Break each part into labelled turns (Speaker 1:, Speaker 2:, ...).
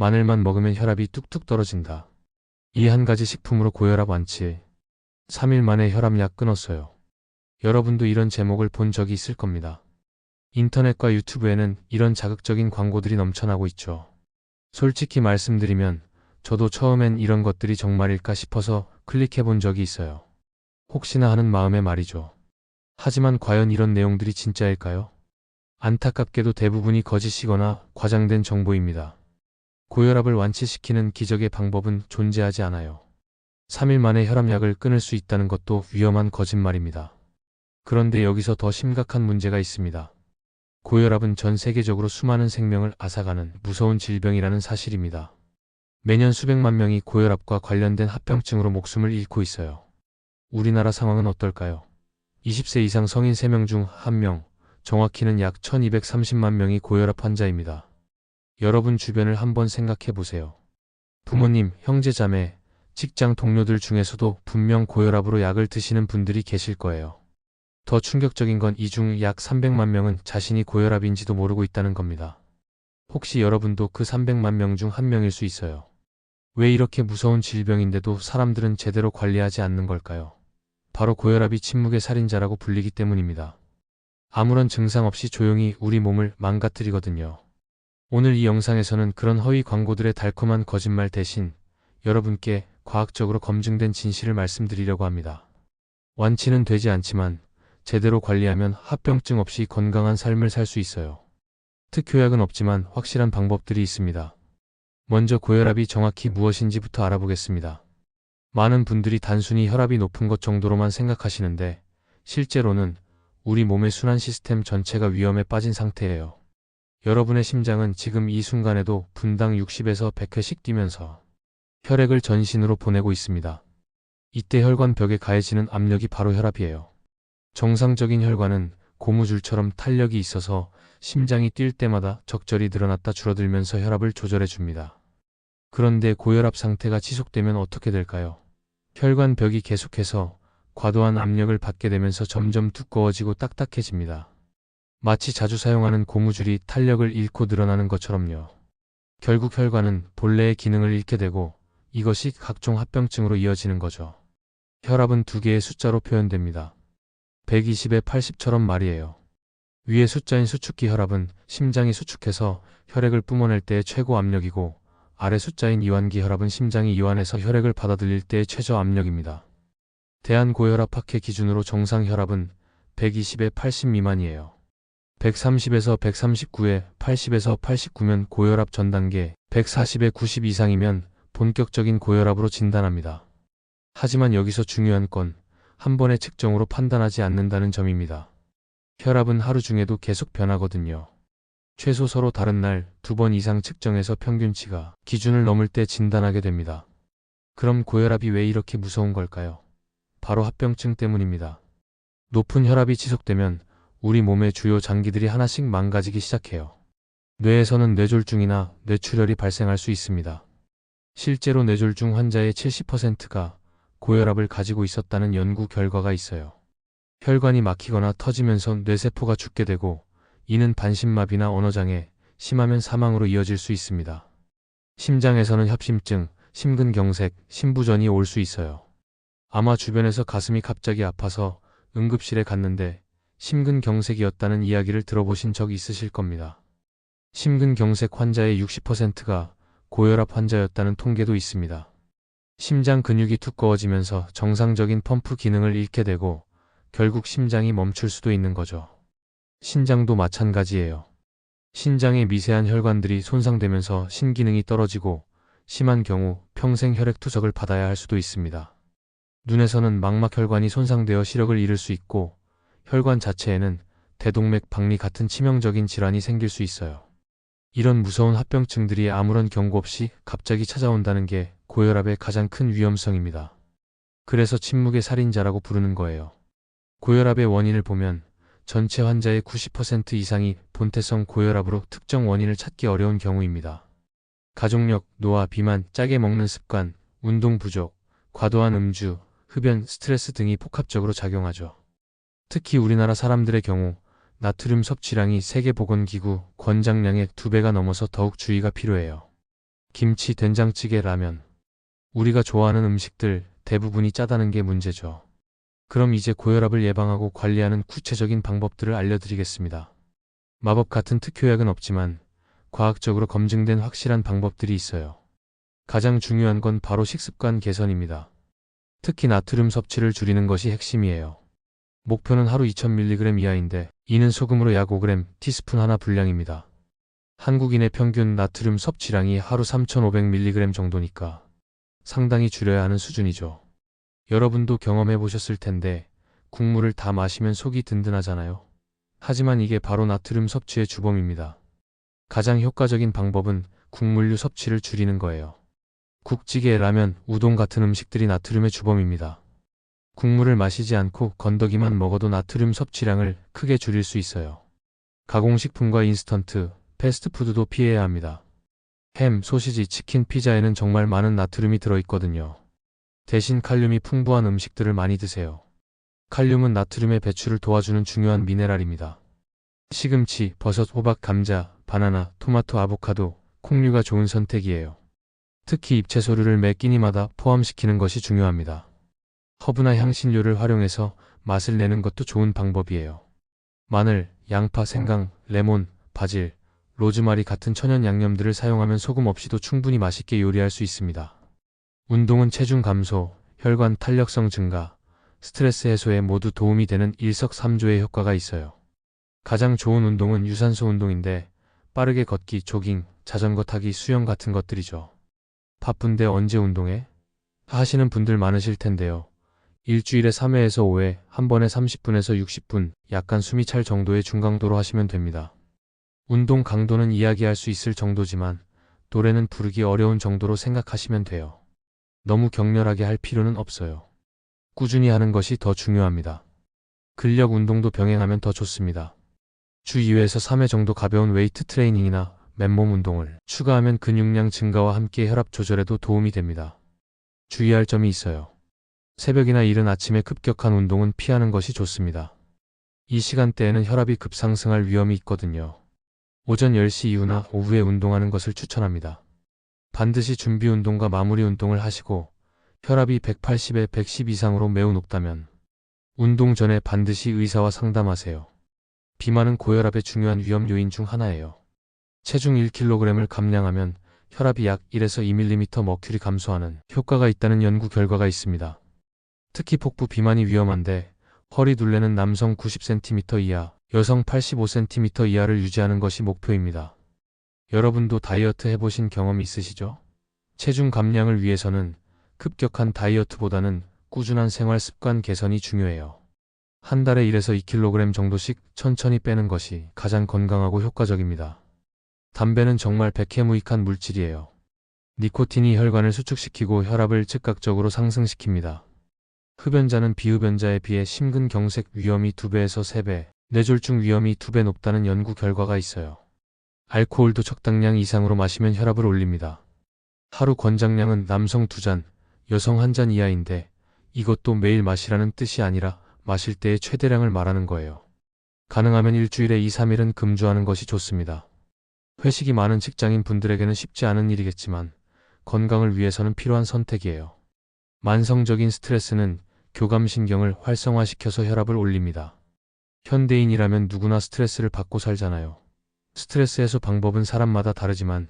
Speaker 1: 마늘만 먹으면 혈압이 뚝뚝 떨어진다. 이 한 가지 식품으로 고혈압 완치. 3일 만에 혈압약 끊었어요. 여러분도 이런 제목을 본 적이 있을 겁니다. 인터넷과 유튜브에는 이런 자극적인 광고들이 넘쳐나고 있죠. 솔직히 말씀드리면 저도 처음엔 이런 것들이 정말일까 싶어서 클릭해 본 적이 있어요. 혹시나 하는 마음에 말이죠. 하지만 과연 이런 내용들이 진짜일까요? 안타깝게도 대부분이 거짓이거나 과장된 정보입니다. 고혈압을 완치시키는 기적의 방법은 존재하지 않아요. 3일 만에 혈압약을 끊을 수 있다는 것도 위험한 거짓말입니다. 그런데 여기서 더 심각한 문제가 있습니다. 고혈압은 전 세계적으로 수많은 생명을 앗아가는 무서운 질병이라는 사실입니다. 매년 수백만 명이 고혈압과 관련된 합병증으로 목숨을 잃고 있어요. 우리나라 상황은 어떨까요? 20세 이상 성인 3명 중 1명, 정확히는 약 1230만 명이 고혈압 환자입니다. 여러분 주변을 한번 생각해 보세요. 부모님, 형제, 자매, 직장 동료들 중에서도 분명 고혈압으로 약을 드시는 분들이 계실 거예요. 더 충격적인 건 이 중 약 300만 명은 자신이 고혈압인지도 모르고 있다는 겁니다. 혹시 여러분도 그 300만 명 중 한 명일 수 있어요. 왜 이렇게 무서운 질병인데도 사람들은 제대로 관리하지 않는 걸까요? 바로 고혈압이 침묵의 살인자라고 불리기 때문입니다. 아무런 증상 없이 조용히 우리 몸을 망가뜨리거든요. 오늘 이 영상에서는 그런 허위 광고들의 달콤한 거짓말 대신 여러분께 과학적으로 검증된 진실을 말씀드리려고 합니다. 완치는 되지 않지만 제대로 관리하면 합병증 없이 건강한 삶을 살 수 있어요. 특효약은 없지만 확실한 방법들이 있습니다. 먼저 고혈압이 정확히 무엇인지부터 알아보겠습니다. 많은 분들이 단순히 혈압이 높은 것 정도로만 생각하시는데 실제로는 우리 몸의 순환 시스템 전체가 위험에 빠진 상태예요. 여러분의 심장은 지금 이 순간에도 분당 60에서 100회씩 뛰면서 혈액을 전신으로 보내고 있습니다. 이때 혈관 벽에 가해지는 압력이 바로 혈압이에요. 정상적인 혈관은 고무줄처럼 탄력이 있어서 심장이 뛸 때마다 적절히 늘어났다 줄어들면서 혈압을 조절해 줍니다. 그런데 고혈압 상태가 지속되면 어떻게 될까요? 혈관 벽이 계속해서 과도한 압력을 받게 되면서 점점 두꺼워지고 딱딱해집니다. 마치 자주 사용하는 고무줄이 탄력을 잃고 늘어나는 것처럼요. 결국 혈관은 본래의 기능을 잃게 되고 이것이 각종 합병증으로 이어지는 거죠. 혈압은 두 개의 숫자로 표현됩니다. 120에 80처럼 말이에요. 위의 숫자인 수축기 혈압은 심장이 수축해서 혈액을 뿜어낼 때의 최고 압력이고 아래 숫자인 이완기 혈압은 심장이 이완해서 혈액을 받아들일 때의 최저 압력입니다. 대한고혈압학회 기준으로 정상 혈압은 120에 80 미만이에요. 130에서 139에 80에서 89면 고혈압 전 단계, 140에 90 이상이면 본격적인 고혈압으로 진단합니다. 하지만 여기서 중요한 건 한 번의 측정으로 판단하지 않는다는 점입니다. 혈압은 하루 중에도 계속 변하거든요. 최소 서로 다른 날 두 번 이상 측정해서 평균치가 기준을 넘을 때 진단하게 됩니다. 그럼 고혈압이 왜 이렇게 무서운 걸까요? 바로 합병증 때문입니다. 높은 혈압이 지속되면 우리 몸의 주요 장기들이 하나씩 망가지기 시작해요. 뇌에서는 뇌졸중이나 뇌출혈이 발생할 수 있습니다. 실제로 뇌졸중 환자의 70%가 고혈압을 가지고 있었다는 연구 결과가 있어요. 혈관이 막히거나 터지면서 뇌세포가 죽게 되고 이는 반신마비나 언어장애, 심하면 사망으로 이어질 수 있습니다. 심장에서는 협심증, 심근경색, 심부전이 올 수 있어요. 아마 주변에서 가슴이 갑자기 아파서 응급실에 갔는데 심근경색이었다는 이야기를 들어보신 적 있으실 겁니다. 심근경색 환자의 60%가 고혈압 환자였다는 통계도 있습니다. 심장 근육이 두꺼워지면서 정상적인 펌프 기능을 잃게 되고 결국 심장이 멈출 수도 있는 거죠. 신장도 마찬가지예요. 신장의 미세한 혈관들이 손상되면서 신기능이 떨어지고 심한 경우 평생 혈액 투석을 받아야 할 수도 있습니다. 눈에서는 망막혈관이 손상되어 시력을 잃을 수 있고 혈관 자체에는 대동맥 박리 같은 치명적인 질환이 생길 수 있어요. 이런 무서운 합병증들이 아무런 경고 없이 갑자기 찾아온다는 게 고혈압의 가장 큰 위험성입니다. 그래서 침묵의 살인자라고 부르는 거예요. 고혈압의 원인을 보면 전체 환자의 90% 이상이 본태성 고혈압으로 특정 원인을 찾기 어려운 경우입니다. 가족력, 노화, 비만, 짜게 먹는 습관, 운동 부족, 과도한 음주, 흡연, 스트레스 등이 복합적으로 작용하죠. 특히 우리나라 사람들의 경우 나트륨 섭취량이 세계보건기구 권장량의 2배가 넘어서 더욱 주의가 필요해요. 김치, 된장찌개, 라면. 우리가 좋아하는 음식들 대부분이 짜다는 게 문제죠. 그럼 이제 고혈압을 예방하고 관리하는 구체적인 방법들을 알려드리겠습니다. 마법 같은 특효약은 없지만 과학적으로 검증된 확실한 방법들이 있어요. 가장 중요한 건 바로 식습관 개선입니다. 특히 나트륨 섭취를 줄이는 것이 핵심이에요. 목표는 하루 2000mg 이하인데 이는 소금으로 약 5g, 티스푼 하나 분량입니다. 한국인의 평균 나트륨 섭취량이 하루 3500mg 정도니까 상당히 줄여야 하는 수준이죠. 여러분도 경험해 보셨을 텐데 국물을 다 마시면 속이 든든하잖아요. 하지만 이게 바로 나트륨 섭취의 주범입니다. 가장 효과적인 방법은 국물류 섭취를 줄이는 거예요. 국찌개, 라면, 우동 같은 음식들이 나트륨의 주범입니다. 국물을 마시지 않고 건더기만 먹어도 나트륨 섭취량을 크게 줄일 수 있어요. 가공식품과 인스턴트, 패스트푸드도 피해야 합니다. 햄, 소시지, 치킨, 피자에는 정말 많은 나트륨이 들어있거든요. 대신 칼륨이 풍부한 음식들을 많이 드세요. 칼륨은 나트륨의 배출을 도와주는 중요한 미네랄입니다. 시금치, 버섯, 호박, 감자, 바나나, 토마토, 아보카도, 콩류가 좋은 선택이에요. 특히 잎채소류를 매 끼니마다 포함시키는 것이 중요합니다. 허브나 향신료를 활용해서 맛을 내는 것도 좋은 방법이에요. 마늘, 양파, 생강, 레몬, 바질, 로즈마리 같은 천연 양념들을 사용하면 소금 없이도 충분히 맛있게 요리할 수 있습니다. 운동은 체중 감소, 혈관 탄력성 증가, 스트레스 해소에 모두 도움이 되는 일석삼조의 효과가 있어요. 가장 좋은 운동은 유산소 운동인데 빠르게 걷기, 조깅, 자전거 타기, 수영 같은 것들이죠. 바쁜데 언제 운동해? 하시는 분들 많으실 텐데요. 일주일에 3회에서 5회, 한 번에 30분에서 60분, 약간 숨이 찰 정도의 중강도로 하시면 됩니다. 운동 강도는 이야기할 수 있을 정도지만 노래는 부르기 어려운 정도로 생각하시면 돼요. 너무 격렬하게 할 필요는 없어요. 꾸준히 하는 것이 더 중요합니다. 근력 운동도 병행하면 더 좋습니다. 주 2회에서 3회 정도 가벼운 웨이트 트레이닝이나 맨몸 운동을 추가하면 근육량 증가와 함께 혈압 조절에도 도움이 됩니다. 주의할 점이 있어요. 새벽이나 이른 아침에 급격한 운동은 피하는 것이 좋습니다. 이 시간대에는 혈압이 급상승할 위험이 있거든요. 오전 10시 이후나 오후에 운동하는 것을 추천합니다. 반드시 준비 운동과 마무리 운동을 하시고 혈압이 180에 110 이상으로 매우 높다면 운동 전에 반드시 의사와 상담하세요. 비만은 고혈압의 중요한 위험 요인 중 하나예요. 체중 1kg을 감량하면 혈압이 약 1에서 2mm 머큐리 감소하는 효과가 있다는 연구 결과가 있습니다. 특히 복부 비만이 위험한데 허리 둘레는 남성 90cm 이하, 여성 85cm 이하를 유지하는 것이 목표입니다. 여러분도 다이어트 해보신 경험 있으시죠? 체중 감량을 위해서는 급격한 다이어트보다는 꾸준한 생활 습관 개선이 중요해요. 한 달에 1에서 2kg 정도씩 천천히 빼는 것이 가장 건강하고 효과적입니다. 담배는 정말 백해무익한 물질이에요. 니코틴이 혈관을 수축시키고 혈압을 즉각적으로 상승시킵니다. 흡연자는 비흡연자에 비해 심근경색 위험이 2배에서 3배, 뇌졸중 위험이 2배 높다는 연구 결과가 있어요. 알코올도 적당량 이상으로 마시면 혈압을 올립니다. 하루 권장량은 남성 2잔, 여성 1잔 이하인데 이것도 매일 마시라는 뜻이 아니라 마실 때의 최대량을 말하는 거예요. 가능하면 일주일에 2, 3일은 금주하는 것이 좋습니다. 회식이 많은 직장인 분들에게는 쉽지 않은 일이겠지만 건강을 위해서는 필요한 선택이에요. 만성적인 스트레스는 교감신경을 활성화시켜서 혈압을 올립니다. 현대인이라면 누구나 스트레스를 받고 살잖아요. 스트레스 해소 방법은 사람마다 다르지만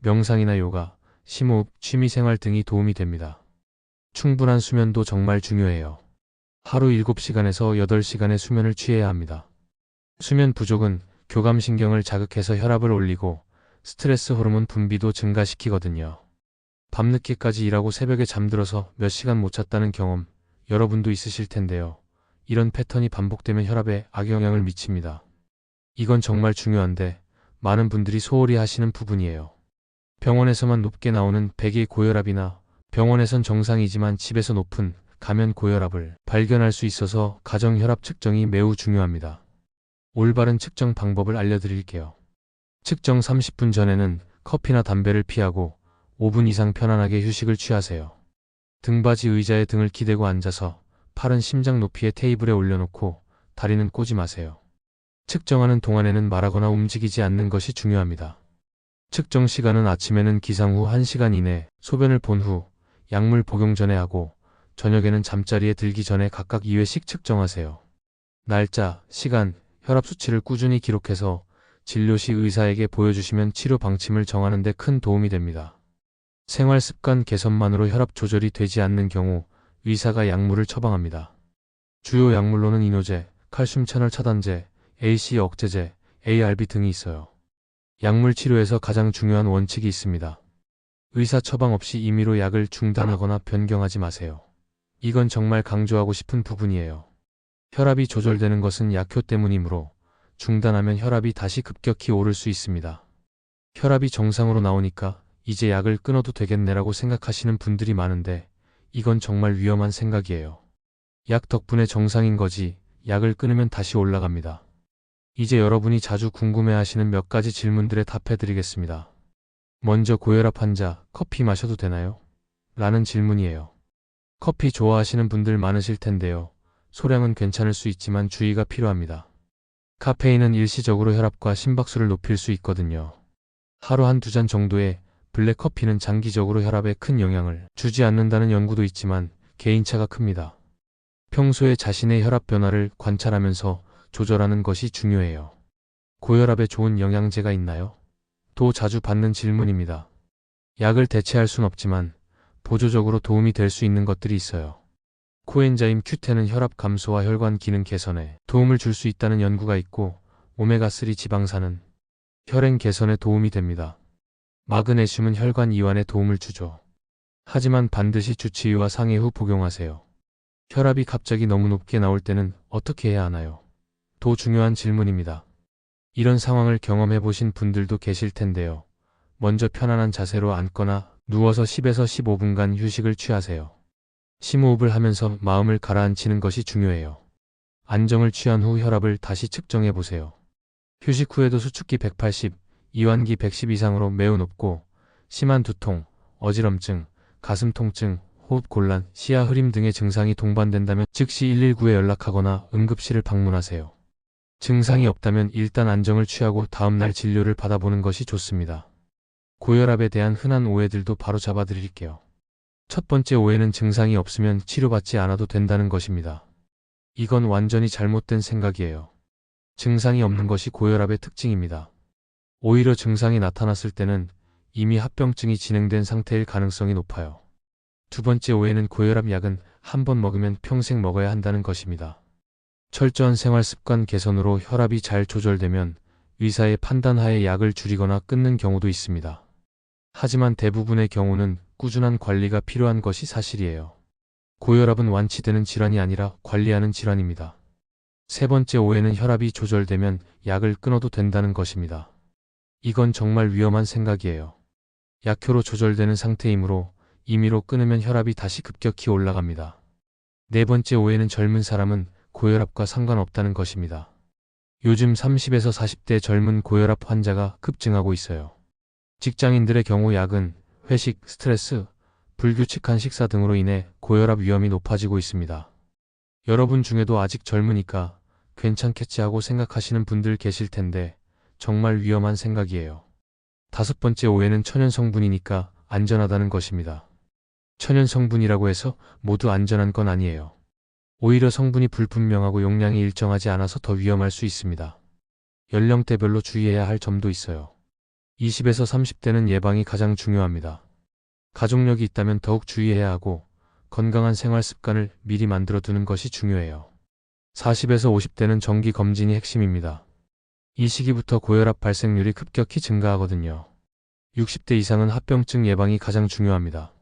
Speaker 1: 명상이나 요가, 심호흡, 취미생활 등이 도움이 됩니다. 충분한 수면도 정말 중요해요. 하루 7시간에서 8시간의 수면을 취해야 합니다. 수면 부족은 교감신경을 자극해서 혈압을 올리고 스트레스 호르몬 분비도 증가시키거든요. 밤늦게까지 일하고 새벽에 잠들어서 몇 시간 못 잤다는 경험 여러분도 있으실 텐데요. 이런 패턴이 반복되면 혈압에 악영향을 미칩니다. 이건 정말 중요한데 많은 분들이 소홀히 하시는 부분이에요. 병원에서만 높게 나오는 백의 고혈압이나 병원에선 정상이지만 집에서 높은 가면 고혈압을 발견할 수 있어서 가정 혈압 측정이 매우 중요합니다. 올바른 측정 방법을 알려드릴게요. 측정 30분 전에는 커피나 담배를 피하고 5분 이상 편안하게 휴식을 취하세요. 등받이 의자에 등을 기대고 앉아서 팔은 심장 높이의 테이블에 올려놓고 다리는 꼬지 마세요. 측정하는 동안에는 말하거나 움직이지 않는 것이 중요합니다. 측정 시간은 아침에는 기상 후 1시간 이내, 소변을 본 후, 약물 복용 전에 하고, 저녁에는 잠자리에 들기 전에 각각 2회씩 측정하세요. 날짜, 시간, 혈압 수치를 꾸준히 기록해서 진료 시 의사에게 보여주시면 치료 방침을 정하는 데 큰 도움이 됩니다. 생활 습관 개선만으로 혈압 조절이 되지 않는 경우 의사가 약물을 처방합니다. 주요 약물로는 이노제, 칼슘 채널 차단제, AC 억제제, ARB 등이 있어요. 약물 치료에서 가장 중요한 원칙이 있습니다. 의사 처방 없이 임의로 약을 중단하거나 변경하지 마세요. 이건 정말 강조하고 싶은 부분이에요. 혈압이 조절되는 것은 약효 때문이므로 중단하면 혈압이 다시 급격히 오를 수 있습니다. 혈압이 정상으로 나오니까 이제 약을 끊어도 되겠네라고 생각하시는 분들이 많은데 이건 정말 위험한 생각이에요. 약 덕분에 정상인 거지 약을 끊으면 다시 올라갑니다. 이제 여러분이 자주 궁금해하시는 몇 가지 질문들에 답해드리겠습니다. 먼저 고혈압 환자 커피 마셔도 되나요? 라는 질문이에요. 커피 좋아하시는 분들 많으실 텐데요. 소량은 괜찮을 수 있지만 주의가 필요합니다. 카페인은 일시적으로 혈압과 심박수를 높일 수 있거든요. 하루 한 두 잔 정도의 블랙 커피는 장기적으로 혈압에 큰 영향을 주지 않는다는 연구도 있지만 개인차가 큽니다. 평소에 자신의 혈압 변화를 관찰하면서 조절하는 것이 중요해요. 고혈압에 좋은 영양제가 있나요? 또 자주 받는 질문입니다. 약을 대체할 순 없지만 보조적으로 도움이 될 수 있는 것들이 있어요. 코엔자임 Q10은 혈압 감소와 혈관 기능 개선에 도움을 줄 수 있다는 연구가 있고 오메가3 지방산은 혈행 개선에 도움이 됩니다. 마그네슘은 혈관 이완에 도움을 주죠. 하지만 반드시 주치의와 상의 후 복용하세요. 혈압이 갑자기 너무 높게 나올 때는 어떻게 해야 하나요? 더 중요한 질문입니다. 이런 상황을 경험해 보신 분들도 계실 텐데요. 먼저 편안한 자세로 앉거나 누워서 10에서 15분간 휴식을 취하세요. 심호흡을 하면서 마음을 가라앉히는 것이 중요해요. 안정을 취한 후 혈압을 다시 측정해 보세요. 휴식 후에도 수축기 180, 이완기 110 이상으로 매우 높고 심한 두통, 어지럼증, 가슴 통증, 호흡 곤란, 시야 흐림 등의 증상이 동반된다면 즉시 119에 연락하거나 응급실을 방문하세요. 증상이 없다면 일단 안정을 취하고 다음날 진료를 받아보는 것이 좋습니다. 고혈압에 대한 흔한 오해들도 바로 잡아드릴게요. 첫 번째 오해는 증상이 없으면 치료받지 않아도 된다는 것입니다. 이건 완전히 잘못된 생각이에요. 증상이 없는 것이 고혈압의 특징입니다. 오히려 증상이 나타났을 때는 이미 합병증이 진행된 상태일 가능성이 높아요. 두 번째 오해는 고혈압 약은 한 번 먹으면 평생 먹어야 한다는 것입니다. 철저한 생활 습관 개선으로 혈압이 잘 조절되면 의사의 판단하에 약을 줄이거나 끊는 경우도 있습니다. 하지만 대부분의 경우는 꾸준한 관리가 필요한 것이 사실이에요. 고혈압은 완치되는 질환이 아니라 관리하는 질환입니다. 세 번째 오해는 혈압이 조절되면 약을 끊어도 된다는 것입니다. 이건 정말 위험한 생각이에요. 약효로 조절되는 상태이므로 임의로 끊으면 혈압이 다시 급격히 올라갑니다. 네 번째 오해는 젊은 사람은 고혈압과 상관없다는 것입니다. 요즘 30에서 40대 젊은 고혈압 환자가 급증하고 있어요. 직장인들의 경우 약은 회식, 스트레스, 불규칙한 식사 등으로 인해 고혈압 위험이 높아지고 있습니다. 여러분 중에도 아직 젊으니까 괜찮겠지 하고 생각하시는 분들 계실 텐데 정말 위험한 생각이에요. 다섯 번째 오해는 천연 성분이니까 안전하다는 것입니다. 천연 성분이라고 해서 모두 안전한 건 아니에요. 오히려 성분이 불분명하고 용량이 일정하지 않아서 더 위험할 수 있습니다. 연령대별로 주의해야 할 점도 있어요. 20에서 30대는 예방이 가장 중요합니다. 가족력이 있다면 더욱 주의해야 하고 건강한 생활 습관을 미리 만들어 두는 것이 중요해요. 40에서 50대는 정기 검진이 핵심입니다. 이 시기부터 고혈압 발생률이 급격히 증가하거든요. 60대 이상은 합병증 예방이 가장 중요합니다.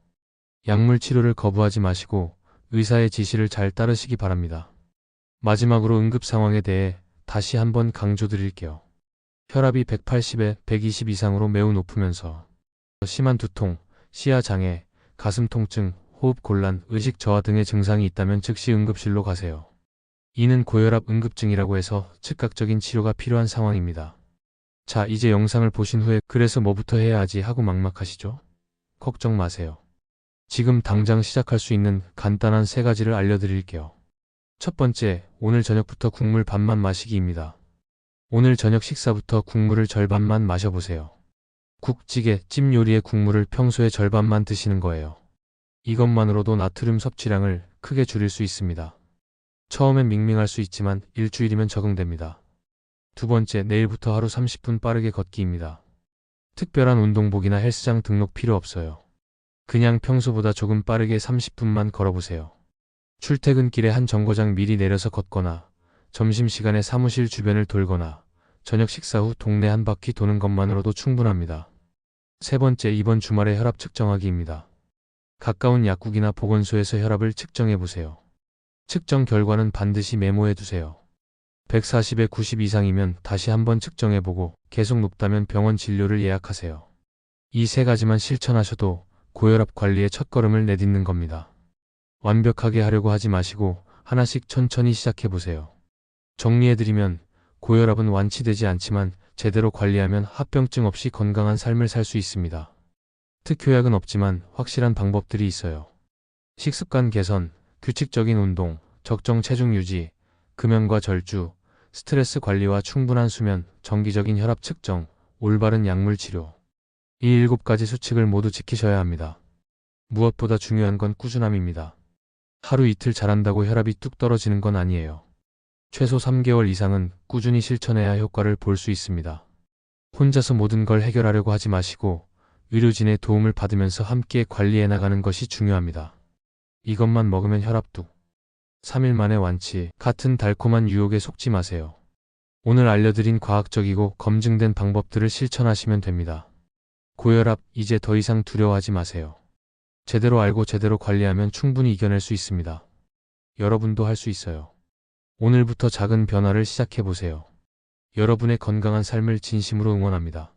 Speaker 1: 약물 치료를 거부하지 마시고 의사의 지시를 잘 따르시기 바랍니다. 마지막으로 응급 상황에 대해 다시 한번 강조드릴게요. 혈압이 180에 120 이상으로 매우 높으면서 심한 두통, 시야 장애, 가슴 통증, 호흡 곤란, 의식 저하 등의 증상이 있다면 즉시 응급실로 가세요. 이는 고혈압 응급증이라고 해서 즉각적인 치료가 필요한 상황입니다. 자, 이제 영상을 보신 후에 그래서 뭐부터 해야 하지 하고 막막하시죠? 걱정 마세요. 지금 당장 시작할 수 있는 간단한 세 가지를 알려드릴게요. 첫 번째, 오늘 저녁부터 국물 반만 마시기입니다. 오늘 저녁 식사부터 국물을 절반만 마셔보세요. 국찌개, 찜 요리의 국물을 평소의 절반만 드시는 거예요. 이것만으로도 나트륨 섭취량을 크게 줄일 수 있습니다. 처음엔 밍밍할 수 있지만 일주일이면 적응됩니다. 두 번째, 내일부터 하루 30분 빠르게 걷기입니다. 특별한 운동복이나 헬스장 등록 필요 없어요. 그냥 평소보다 조금 빠르게 30분만 걸어보세요. 출퇴근길에 한 정거장 미리 내려서 걷거나, 점심시간에 사무실 주변을 돌거나, 저녁 식사 후 동네 한 바퀴 도는 것만으로도 충분합니다. 세 번째, 이번 주말에 혈압 측정하기입니다. 가까운 약국이나 보건소에서 혈압을 측정해 보세요. 측정 결과는 반드시 메모해 두세요. 140에 90 이상이면 다시 한번 측정해 보고 계속 높다면 병원 진료를 예약하세요. 이 세 가지만 실천하셔도 고혈압 관리의 첫걸음을 내딛는 겁니다. 완벽하게 하려고 하지 마시고 하나씩 천천히 시작해 보세요. 정리해드리면 고혈압은 완치되지 않지만 제대로 관리하면 합병증 없이 건강한 삶을 살 수 있습니다. 특효약은 없지만 확실한 방법들이 있어요. 식습관 개선, 규칙적인 운동, 적정 체중 유지, 금연과 절주, 스트레스 관리와 충분한 수면, 정기적인 혈압 측정, 올바른 약물 치료. 이 일곱 가지 수칙을 모두 지키셔야 합니다. 무엇보다 중요한 건 꾸준함입니다. 하루 이틀 잘한다고 혈압이 뚝 떨어지는 건 아니에요. 최소 3개월 이상은 꾸준히 실천해야 효과를 볼 수 있습니다. 혼자서 모든 걸 해결하려고 하지 마시고 의료진의 도움을 받으면서 함께 관리해 나가는 것이 중요합니다. 이것만 먹으면 혈압도 3일 만에 완치, 같은 달콤한 유혹에 속지 마세요. 오늘 알려드린 과학적이고 검증된 방법들을 실천하시면 됩니다. 고혈압, 이제 더 이상 두려워하지 마세요. 제대로 알고 제대로 관리하면 충분히 이겨낼 수 있습니다. 여러분도 할 수 있어요. 오늘부터 작은 변화를 시작해 보세요. 여러분의 건강한 삶을 진심으로 응원합니다.